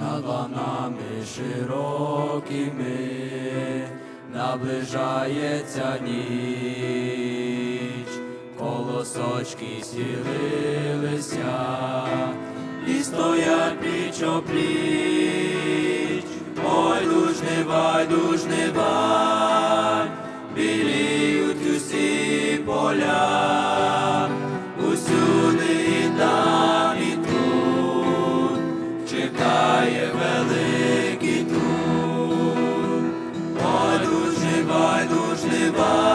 над ланами широкими наближається ніч, колосочки сілилися і стоять пліч опліч. Ой, дуж не вай, дуж не дуж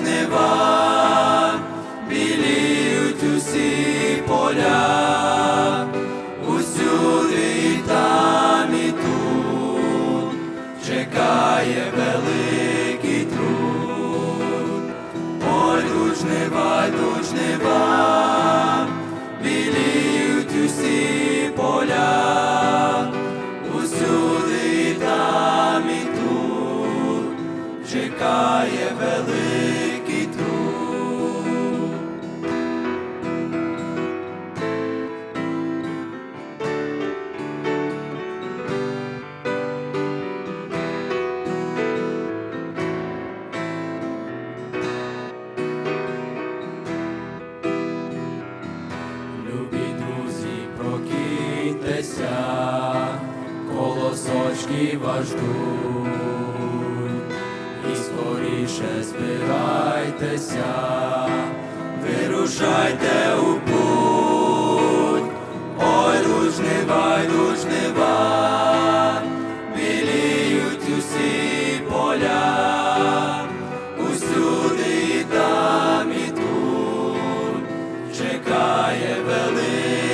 не вай, біліють усі поля, усюди і чекає великий труд. Ой, дуж вай, дуж не чекає великий труд. Любі друзі, прокиньтеся, колосочки і скоріше збирайтеся, вирушайте у путь, ой, не вай, дуж не біліють усі поля, усюди і там і тут. Чекає великий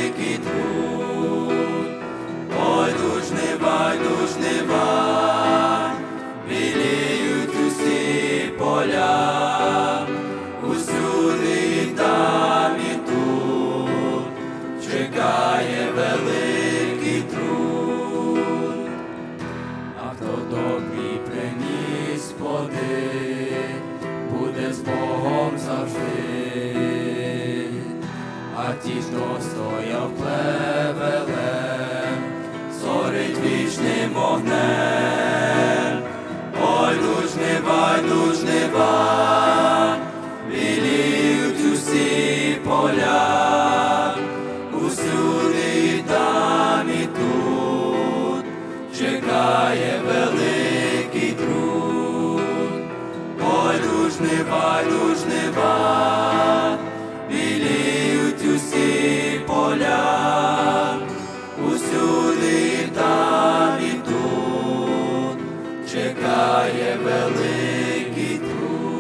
чекає великий труд. А хто добрий приніс плоди, буде з Богом завжди. А ті, хто стояв плевелем, зорить вічним вогнем. жнива, йду жнива, біліють усі поля, усюди там і тут чекає великий труд.